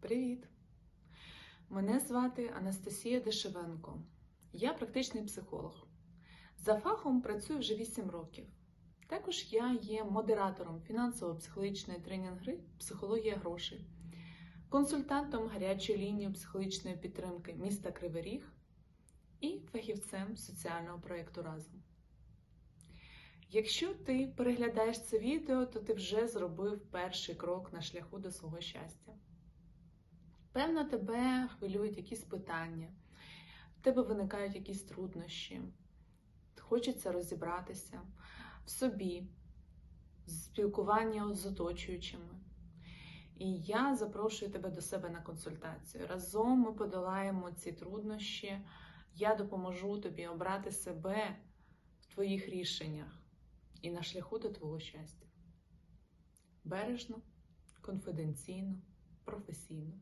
Привіт! Мене звати Анастасія Дешевенко. Я практичний психолог. За фахом працюю вже 8 років. Також я є модератором фінансово-психологічної тренінг-гри Психологія грошей, консультантом гарячої лінії психологічної підтримки міста Кривий Ріг і фахівцем соціального проєкту Разом. Якщо ти переглядаєш це відео, то ти вже зробив перший крок на шляху до свого щастя. Певно, тебе хвилюють якісь питання, в тебе виникають якісь труднощі, хочеться розібратися в собі, спілкування з оточуючими. І я запрошую тебе до себе на консультацію. Разом ми подолаємо ці труднощі. Я допоможу тобі обрати себе в твоїх рішеннях і на шляху до твого щастя. Бережно, конфіденційно, професійно.